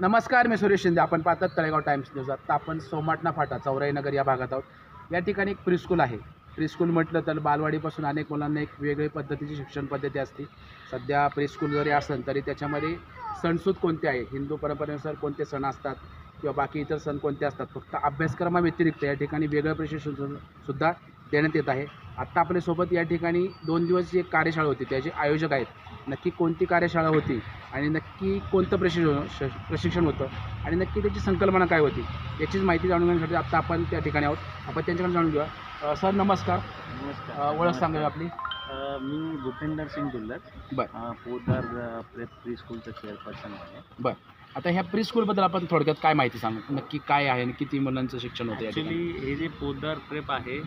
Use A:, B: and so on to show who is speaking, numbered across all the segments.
A: नमस्कार मी सुरेश शिंदे. आपण पाहतात तळेगाव टाइम्स न्यूज. आता आपण सोमाटणा फाटा चौराईनगर या भागात आहोत. या ठिकाणी एक प्रीस्कूल आहे. प्रीस्कूल म्हटलं तर बालवाडीपासून अनेक मुलांना एक वेगळी पद्धतीची शिक्षण पद्धती असते. सध्या प्रीस्कूल जरी असेल तरी त्याच्यामध्ये सणसूद कोणते आहे? हिंदू परंपरेनुसार कोणते सण असतात? किंवा बाकी इतर सण कोणते असतात? फक्त अभ्यासक्रमाव्यतिरिक्त या ठिकाणी वेगळं प्रशिक्षण सु- सुद्धा देण्यात येत आहे. आत्ता आपल्यासोबत या ठिकाणी दोन दिवसची एक कार्यशाळा होती. त्याचे आयोजक आहेत नक्की कोणती कार्यशाळा होती आणि नक्की कोणतं प्रशिक्षण प्रशिक्षण होतं आणि नक्की त्याची संकल्पना काय होती याचीच माहिती जाणून घेण्यासाठी आत्ता आपण त्या ठिकाणी आहोत. आपण त्यांच्याकडे जाणून घेऊया. सर नमस्कार.
B: नमस्कार.
A: ओळख सांगा आपली.
B: मी भूपेंदर सिंग दुल्लत.
A: बरं.
B: पोदार अ, प्रेप प्री स्कूलचं चेअरपर्सन आहे.
A: बरं. आता ह्या प्री स्कूलबद्दल आपण थोडक्यात काय माहिती सांगू? नक्की काय आहे आणि किती मुलांचं शिक्षण होतं
B: ॲक्च्युली हे जे पोदार प्रेप आहे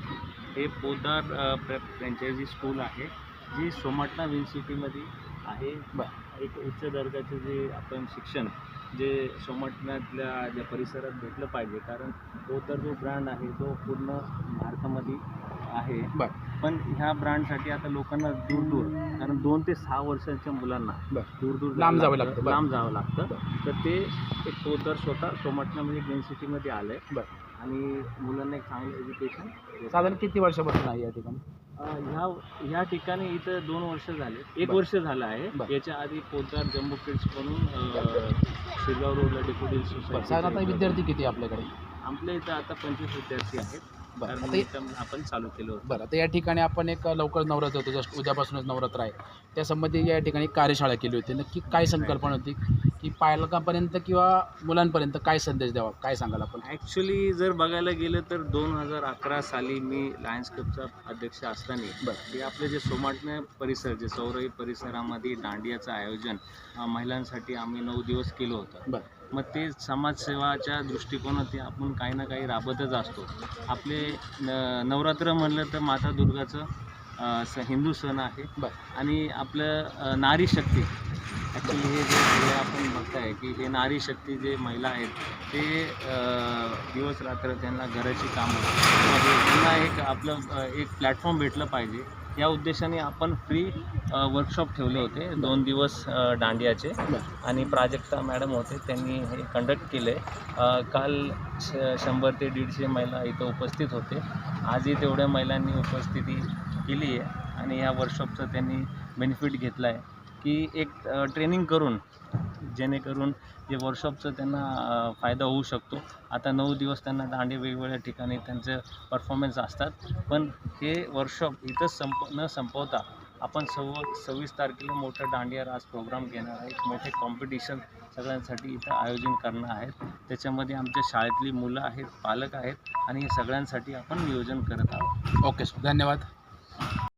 B: हे पोदार प्रेप फ्रँचायझी स्कूल आहे. जी सोमाटणा विन्सिटीमध्ये आहे
A: बरं.
B: एक उच्च दर्जाचे जे आपण शिक्षण जे सोमाटण्यातल्या ज्या परिसरात भेटलं पाहिजे कारण पोदार जो ब्रँड आहे तो पूर्ण भारतामध्ये आहे.
A: बरं.
B: पण ह्या ब्रँडसाठी आता लोकांना दूर दूर कारण दोन ते सहा वर्षाच्या मुलांना दूर दूर
A: लांब जावं लागतं.
B: लांब जावं लागतं. तर ते एक पोदर स्वतः सोमटण्यामध्ये ग्रीन सिटीमध्ये आलं आहे
A: बरं.
B: आणि मुलांना एक चांगलं एज्युकेशन
A: साधारण किती वर्षापासून आहे या ठिकाणी?
B: ह्या ह्या ठिकाणी इथं दोन वर्ष झाले. एक. वर्ष झालं आहे. याच्या आधी पोदार जम्बो किड्स म्हणून शिरगाव रोडला
A: बरं.
B: सोसायटी
A: विद्यार्थी किती आपल्याकडे?
B: आपल्या इथं आता पंचवीस विद्यार्थी आहेत.
A: बरं
B: कारण
A: आता
B: आपण चालू केलं होतं.
A: बरं आता या ठिकाणी आपण एक लवकर नवरात्र होतो जस्ट उद्यापासूनच नवरात्र आहे. त्यासंबंधी या ठिकाणी कार्यशाळा केली होती. नक्की काय संकल्पना होती? की पालकांपर्यंत किंवा मुलांपर्यंत काय संदेश द्यावा? काय सांगाल आपण?
B: ॲक्च्युली जर बघायला गेलं तर दोन हजार अकरा साली मी लायन्स क्लबचा अध्यक्ष असताना
A: बरं.
B: हे आपले जे सोमाटणे परिसर जे सौरई परिसरामध्ये दांडियाचं आयोजन अ, महिलांसाठी आम्ही नऊ दिवस केलं होतं.
A: बरं.
B: मग ते समाजसेवाच्या दृष्टिकोनात आपण काही ना काही राबतच असतो. आपले न नवरात्र म्हणलं तर माता दुर्गाचं स हिंदू सण आहे.
A: बरं.
B: आणि आपलं नारी शक्ती. ॲक्च्युली हे जे हे आपण बघताय की हे नारी शक्ती जे महिला आहेत ते दिवस रात्र त्यांना घराची कामं. म्हणजे त्यांना एक आपलं एक प्लॅटफॉर्म भेटलं पाहिजे. या उद्देशाने आपण फ्री वर्कशॉप ठेवले होते. दोन दिवस दांडियाचे आणि प्राजक्ता मॅडम होते त्यांनी हे कंडक्ट केले. काल श शंभर ते दीडशे महिला इथं उपस्थित होते. आजही तेवढ्या महिलांनी उपस्थिती केली आहे. आणि या वर्कशॉपचा त्यांनी बेनिफिट घेतला आहे की एक ट्रेनिंग करून जेणेकरून जे वर्कशॉपचं त्यांना फायदा होऊ शकतो. आता नऊ दिवस त्यांना दांडे वेगवेगळ्या ठिकाणी त्यांचे परफॉर्मन्स असतात. पण हे वर्कशॉप इथंच संप न संपवता आपण सव्व सव्वीस तारखेला मोठा दांडिया रास प्रोग्राम घेणार आहे एक मोठे कॉम्पिटिशन सगळ्यांसाठी इथं आयोजन करणार आहेत. त्याच्यामध्ये आमच्या शाळेतली मुलं आहेत पालक आहेत आणि हे सगळ्यांसाठी आपण नियोजन करत आहोत.
A: ओके सर धन्यवाद.